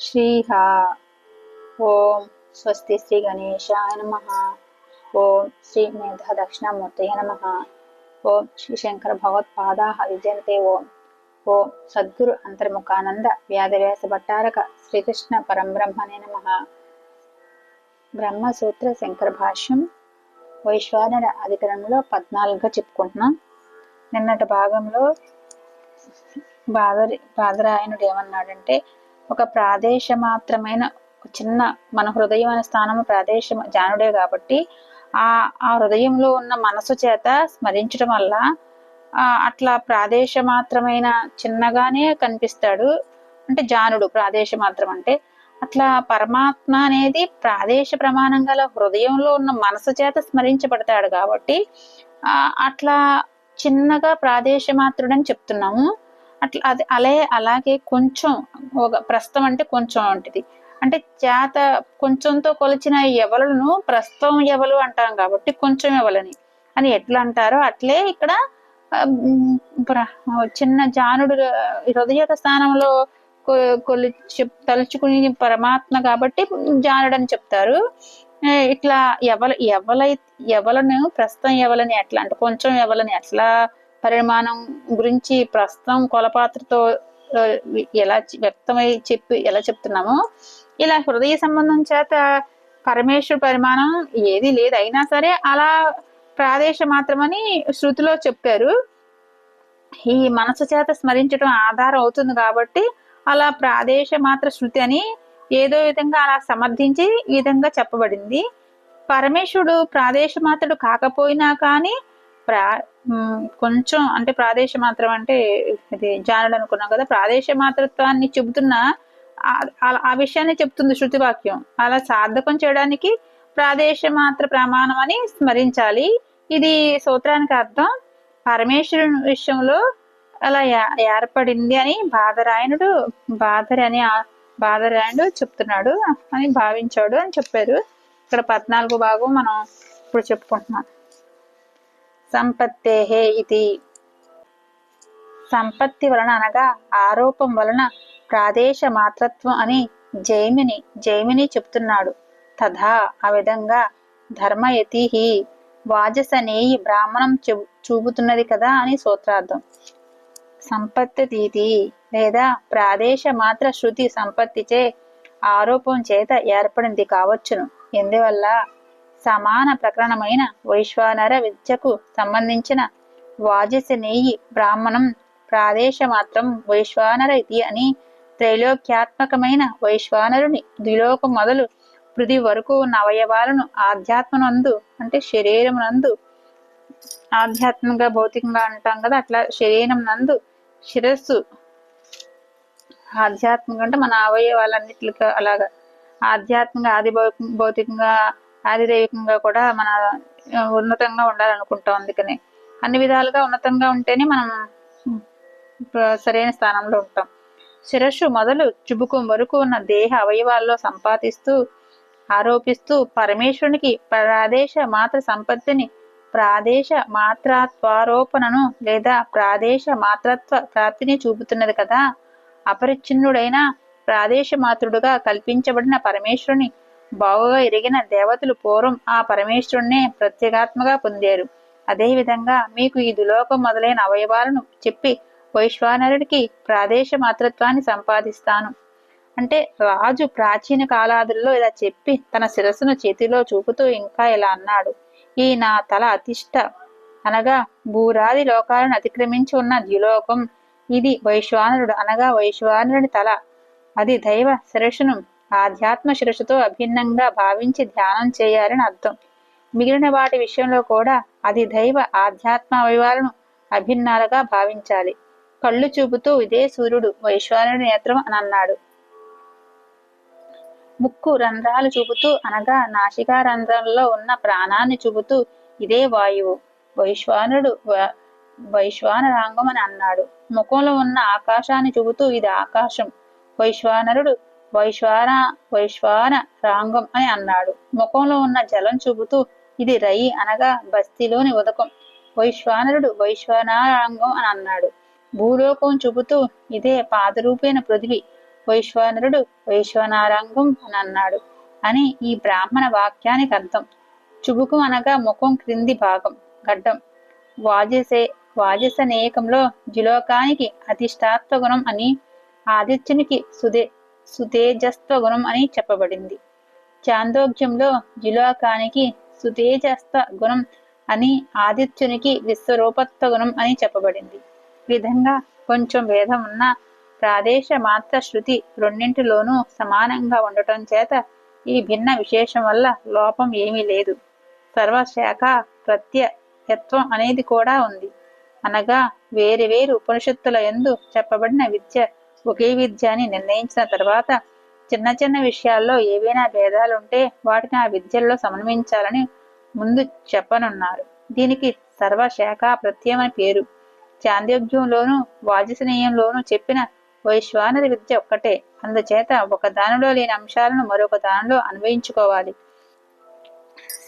శ్రీహ ఓం స్వస్తి శ్రీ గణేశాయ నమ ఓం శ్రీ మేధ దక్షిణామూర్తయ నమ ఓం శ్రీ శంకర భగవత్పాదా విజయంతే ఓం ఓం సద్గురు అంతర్ముఖానంద వ్యాధవ్యాస భట్టారక శ్రీకృష్ణ పరంబ్రహ్మనే నమ బ్రహ్మసూత్ర శంకర భాష్యం వైశ్వానర అధికరణంలో పద్నాలుగుగా చెప్పుకుంటున్నాం. నిన్నటి భాగంలో బాదరి బాదరాయనుడు ఏమన్నాడంటే ఒక ప్రాదేశ మాత్రమైన చిన్న మన హృదయం అనే స్థానము ప్రాదేశ జానుడే కాబట్టి ఆ ఆ హృదయంలో ఉన్న మనసు చేత స్మరించడం వల్ల అట్లా ప్రాదేశ మాత్రమైన చిన్నగానే కనిపిస్తాడు. అంటే జానుడు ప్రాదేశ మాత్రం అంటే అట్లా పరమాత్మ అనేది ప్రాదేశ ప్రమాణం గల హృదయంలో ఉన్న మనసు చేత స్మరించబడతాడు కాబట్టి ఆ అట్లా చిన్నగా ప్రాదేశ మాత్రుడని చెప్తున్నాము. అట్లా అది అలే అలాగే కొంచెం ఒక ప్రస్తుతం అంటే కొంచెం వంటిది అంటే చేత కొంచెంతో కొలిచిన ఎవలను ప్రస్తుతం ఎవలు అంటాం కాబట్టి కొంచెం ఎవలని. అని ఎట్లా అంటారో అట్లే ఇక్కడ చిన్న జానుడు హృదయ స్థానంలో కొ- కొలి తలుచుకుని పరమాత్మ కాబట్టి జానుడు అని చెప్తారు ఇట్లా ఎవల ఎవలై ఎవలను ప్రస్తుతం ఎవలని ఎట్లా అంటే కొంచెం ఎవలని ఎట్లా పరిమాణం గురించి ప్రస్తుతం కొలపాత్రతో ఎలా వ్యక్తమై చెప్పి ఎలా చెప్తున్నామో ఇలా హృదయ సంబంధం చేత పరమేశ్వర పరిమాణం ఏది లేదు. అయినా సరే అలా ప్రాదేశ మాత్రమని శృతిలో చెప్పారు. ఈ మనసు చేత స్మరించడం ఆధారం అవుతుంది కాబట్టి అలా ప్రాదేశ మాత్ర శృతి అని ఏదో విధంగా అలా సమర్థించి ఈ విధంగా చెప్పబడింది. పరమేశ్వరుడు ప్రాదేశ మాత్రుడు కాకపోయినా కానీ ప్రా కొంచెం అంటే ప్రాదేశ మాత్రం అంటే ఇది జానులు అనుకున్నాం కదా ప్రాదేశ మాతృత్వాన్ని చెబుతున్న ఆ- విషయాన్ని చెప్తుంది శృతి వాక్యం అలా సార్థకం చేయడానికి ప్రాదేశ మాత్ర ప్రమాణం అని స్మరించాలి. ఇది సూత్రానికి అర్థం. పరమేశ్వరుని విషయంలో అలా ఏ- ఏర్పడింది అని బాధరాయణుడు బాధరి అని ఆ- బాధరాయణుడు చెప్తున్నాడు అని భావించాడు అని చెప్పారు. ఇక్కడ పద్నాలుగు భాగం మనం ఇప్పుడు చెప్పుకుంటున్నాం. సంపత్తేహే ఇది. సంపత్తి వలన అనగా ఆరోపం వలన ప్రాదేశ మాత్రత్వం అని జైమిని జైమిని చెప్తున్నాడు. తథా ఆ విధంగా ధర్మయతిహి వాజసనేయి బ్రాహ్మణం చూపుతున్నది కదా అని సూత్రార్థం. సంపత్తి తీతి లేదా ప్రాదేశ మాత్ర శృతి సంపత్తిచే ఆరోపం చేత ఏర్పడింది కావచ్చును. ఎందువల్ల సమాన ప్రకరణమైన వైశ్వానర విద్యకు సంబంధించిన వాజసనేయి బ్రాహ్మణం ప్రాదేశ మాత్రం వైశ్వానర ఇది అని త్రైలోక్యాత్మకమైన వైశ్వానరుని ద్విలోకం మొదలు పృథి వరకు ఉన్న అవయవాలను ఆధ్యాత్మనందు అంటే శరీరమునందు ఆధ్యాత్మికంగా భౌతికంగా అంటాం కదా అట్లా శరీరం నందు శిరస్సు ఆధ్యాత్మికంగా అంటే మన అవయవాలన్నిటికి అలాగా ఆధ్యాత్మిక ఆది భౌతికంగా ఆదిదైవికంగా కూడా మన ఉన్నతంగా ఉండాలనుకుంటాం అందుకని. అన్ని విధాలుగా ఉన్నతంగా ఉంటేనే మనం సరైన స్థానంలో ఉంటాం. శిరస్సు మొదలు చుబుకం వరకు ఉన్న దేహ అవయవాల్లో సంపాదిస్తూ ఆరోపిస్తూ పరమేశ్వరునికి ప్రాదేశ మాత్ర సంపత్తిని ప్రాదేశ మాత్రత్వారోపణను లేదా ప్రాదేశ మాత్రత్వ ప్రాప్తిని చూపుతున్నది కదా. అపరిచ్ఛిన్నుడైన ప్రాదేశ మాతృడుగా కల్పించబడిన పరమేశ్వరుని బావుగా ఎరిగిన దేవతలు పూర్వం ఆ పరమేశ్వరుణ్ణే ప్రత్యేగాత్మగా పొందారు. అదేవిధంగా మీకు ఈ దులోకం మొదలైన అవయవాలను చెప్పి వైశ్వానరుడికి ప్రాదేశ మాతృత్వాన్ని సంపాదిస్తాను. అంటే రాజు ప్రాచీన కాలాదుల్లో ఇలా చెప్పి తన శిరస్సును చేతిలో చూపుతూ ఇంకా ఇలా అన్నాడు. ఈ నా తల అతిష్ట అనగా భూరాది లోకాలను అతిక్రమించి ఉన్న ద్యులోకం. ఇది వైశ్వానరుడు అనగా వైశ్వానరుడి తల. అది దైవ శిరస్సును ఆధ్యాత్మ శిరస్సుతో అభిన్నంగా భావించి ధ్యానం చేయాలని అర్థం. మిగిలిన వాటి విషయంలో కూడా అది దైవ ఆధ్యాత్మ అవయవాలను అభిన్నాలుగా భావించాలి. కళ్ళు చూపుతూ ఇదే సూర్యుడు వైశ్వానుడి నేత్రం అని అన్నాడు. ముక్కు రంధ్రాలు చూపుతూ అనగా నాసికా రంధ్రంలో ఉన్న ప్రాణాన్ని చూపుతూ ఇదే వాయువు వైశ్వానుడు వ- వైశ్వానరాంగం అని అన్నాడు. ముఖంలో ఉన్న ఆకాశాన్ని చూపుతూ ఇది ఆకాశం వైశ్వానరుడు వైశ్వాన వైశ్వాన రాంగం అని అన్నాడు. ముఖంలో ఉన్న జలం చూపుతూ ఇది రయి అనగా బస్తీలోని ఉదకం. వైశ్వానరుడు వైశ్వానారాంగం అని అన్నాడు. భూలోకం చూపుతూ ఇదే పాదరూపైన పృథివి. వైశ్వానరుడు వైశ్వనారంగం అని అన్నాడు అని ఈ బ్రాహ్మణ వాక్యానికి అర్థం. చుబుకు అనగా ముఖం క్రింది భాగం గడ్డం. వాజసే వాజసనేకంలో జిలోకానికి అధిష్టాత్వ గుణం అని ఆదిత్యునికి సుదే. సుతేజస్త్వ గుణం అని చెప్పబడింది. చాందోగ్యంలో జులాకానికి సుతేజస్త గుణం అని ఆదిత్యునికి విశ్వరూపత్వ గుణం అని చెప్పబడింది. ఈ విధంగా కొంచెం భేదం ఉన్న ప్రాదేశ మాత్ర శృతి రెండింటిలోనూ సమానంగా ఉండటం చేత ఈ భిన్న విశేషం వల్ల లోపం ఏమీ లేదు. సర్వశాఖ ప్రత్యయత్వం అనేది కూడా ఉంది. అనగా వేరు వేరు ఉపనిషత్తుల ఎందు చెప్పబడిన విద్య ఒకే విద్య అని నిర్ణయించిన తర్వాత చిన్న చిన్న విషయాల్లో ఏవైనా భేదాలుంటే వాటిని ఆ విద్యల్లో సమన్వయించాలని ముందు చెప్పనున్నారు. దీనికి సర్వశాఖ ప్రత్యయం అని పేరు. చాంద్యోగ్యంలోను వాజసనీయంలోను చెప్పిన వైశ్వానర విద్య ఒక్కటే. అందుచేత ఒక దానిలో లేని అంశాలను మరొక దానిలో అన్వయించుకోవాలి.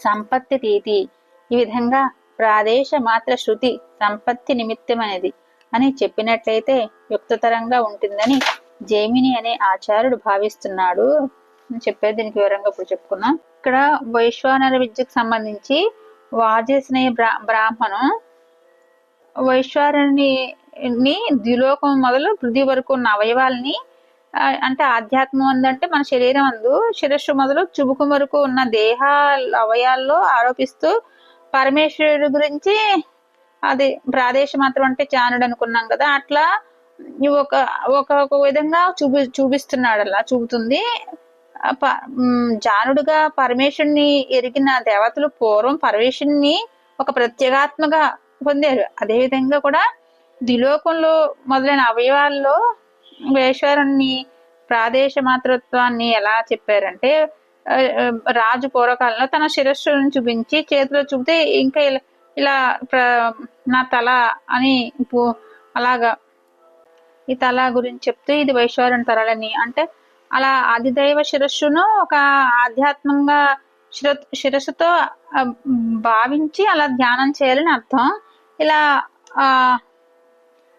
సంపత్తి రీతి ఈ విధంగా ప్రాదేశ మాత్ర శృతి సంపత్తి నిమిత్తమైనది. అని చెప్పినట్లయితే యుక్తతరంగా ఉంటుందని జైమిని అనే ఆచార్యుడు భావిస్తున్నాడు. చెప్పేది దీనికి వివరంగా ఇప్పుడు చెప్పుకున్నాం. ఇక్కడ వైశ్వానర విద్యకు సంబంధించి వాజస్నేయ బ్రా బ్రాహ్మణం వైశ్వారుని ద్విలోకం మొదలు పృథ్వీ వరకు ఉన్న అవయవాల్ని అంటే ఆధ్యాత్మం అందంటే మన శరీరం అందు శిరస్సు మొదలు చుబుకు వరకు ఉన్న దేహ అవయాల్లో ఆరోపిస్తూ పరమేశ్వరుడు గురించి అది ప్రాదేశ మాత్రం అంటే చానుడు అనుకున్నాం కదా అట్లా ఒక ఒక ఒక విధంగా చూపి చూపిస్తున్నాడు అలా చూపుతుంది జానుడుగా పరమేశ్వరుని ఎరిగిన దేవతలు పూర్వం పరమేశ్వరుని ఒక ప్రత్యేగాత్మగా పొందారు. అదే విధంగా కూడా దిలోకంలో మొదలైన అవయవాల్లో వేశ్వరుణ్ణి ప్రాదేశ మాతృత్వాన్ని ఎలా చెప్పారంటే రాజు పూర్వకాలంలో తన శిరస్సును చూపించి చేతిలో చూపితే ఇంకా ఇలా ప్ర- నా తల అని అలాగా ఈ తల గురించి చెప్తూ ఇది వైశ్వరుని తరలని. అంటే అలా ఆదిదైవ శిరస్సును ఒక ఆధ్యాత్మంగా శిర శిరస్సుతో భావించి అలా ధ్యానం చేయాలని అర్థం. ఇలా ఆ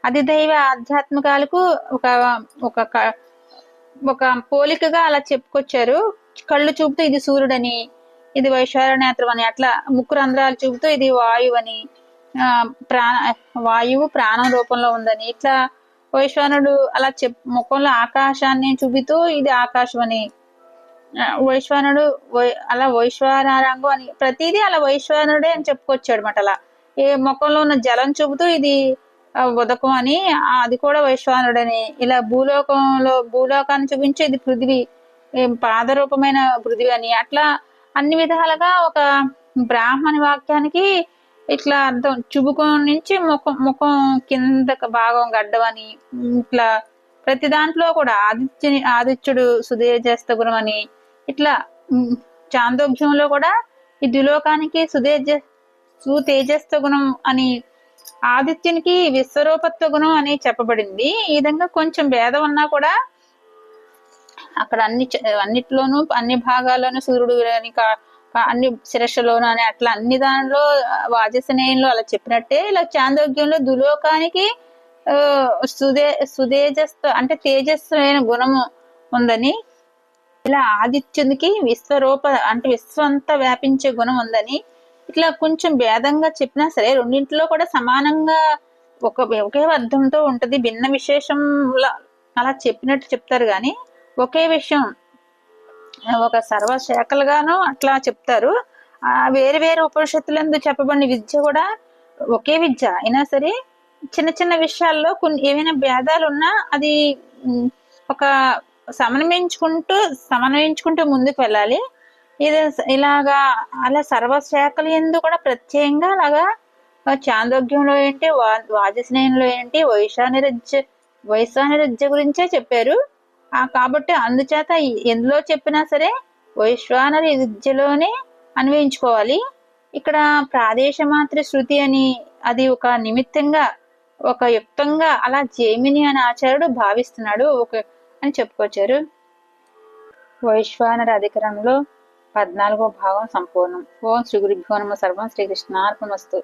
అధిదైవ ఆధ్యాత్మికాలకు ఒక ఒక ఒక పోలికగా అలా చెప్పుకొచ్చారు. కళ్ళు చూపుతూ ఇది సూర్యుడని ఇది వైశ్వర నేత్రం అని. అట్లా ముక్కు రంధ్రాలు చూపుతూ ఇది వాయువు అని. ఆ, ప్రాణ వాయువు ప్రాణం రూపంలో ఉందని. ఇట్లా వైశ్వానుడు అలా చెప్ ముఖంలో ఆకాశాన్ని చూపుతూ ఇది ఆకాశం అని. వైశ్వానుడు అలా వైశ్వానారంగం అని. ప్రతిదీ అలా వైశ్వానుడే అని చెప్పుకొచ్చాడు అనమాట అలా. ఏ ముఖంలో ఉన్న జలం చూపుతూ ఇది ఉదకం అని. అది కూడా వైశ్వానుడని. ఇలా భూలోకంలో భూలోకాన్ని చూపించి ఇది పృథివీ పాదరూపమైన పృథివీ అని. అట్లా అన్ని విధాలుగా ఒక బ్రాహ్మణ వాక్యానికి ఇట్లా అర్థం చుబుకం నుంచి ముఖం ముఖం కింద భాగం గడ్డమని ఇట్లా ప్రతి దాంట్లో కూడా ఆదిత్యుని ఆదిత్యుడు సుదేజస్త గుణం అని ఇట్లా చాందోగ్యంలో కూడా ఈ ద్విలోకానికి సుదేజ సుతేజస్త గుణం అని ఆదిత్యునికి విశ్వరూపత్వ గుణం అని చెప్పబడింది. ఈ విధంగా కొంచెం భేదం ఉన్నా కూడా అక్కడ అన్ని అన్నిట్లోనూ అన్ని భాగాల్లోనూ సూర్యుడు అని అన్ని శిరస్సులోను అని అట్లా అన్ని దానిలో వాజసనేయంలో అలా చెప్పినట్టే ఇలా చాందోగ్యంలో దులోకానికి సుదే సుదేజస్సు అంటే తేజస్సు అయిన గుణము ఉందని ఇలా ఆదిత్యునికి విశ్వరూప అంటే విశ్వంత వ్యాపించే గుణం ఉందని ఇట్లా కొంచెం భేదంగా చెప్పినా సరే రెండింటిలో కూడా సమానంగా ఒక ఒకే అర్థంతో ఉంటది భిన్న విశేషంలా అలా చెప్పినట్టు చెప్తారు కానీ ఒకే విషయం. ఒక సర్వశాఖలుగాను అట్లా చెప్తారు. ఆ వేరు వేరు ఉపనిషత్తులందు చెప్పబడిన విద్య కూడా ఒకే విద్య. అయినా సరే చిన్న చిన్న విషయాల్లో కొన్ని ఏమైనా భేదాలు ఉన్నా అది ఒక సమన్వయించుకుంటూ సమన్వయించుకుంటూ ముందుకు వెళ్ళాలి. ఇది ఇలాగా అలా సర్వశాఖలు ఎందు కూడా ప్రత్యేకంగా అలాగా చాందోగ్యంలో ఏంటి వా వాజస్నేయంలో ఏంటి వైశానిరజ్య వైశానిరజ్య గురించే చెప్పారు. కాబట్టి అందుచేత ఎందులో చెప్పినా సరే వైశ్వానర విద్యలోనే అన్వయించుకోవాలి. ఇక్కడ ప్రాదేశమాత్రి శృతి అని అది ఒక నిమిత్తంగా ఒక యుక్తంగా అలా జైమిని అనే ఆచార్యుడు భావిస్తున్నాడు. ఒక అని చెప్పుకొచ్చారు. వైశ్వానర అధికారంలో పద్నాలుగో భాగం సంపూర్ణం. ఓం శ్రీ గురుభ్యో నమ. సర్వం శ్రీకృష్ణార్పణమస్తు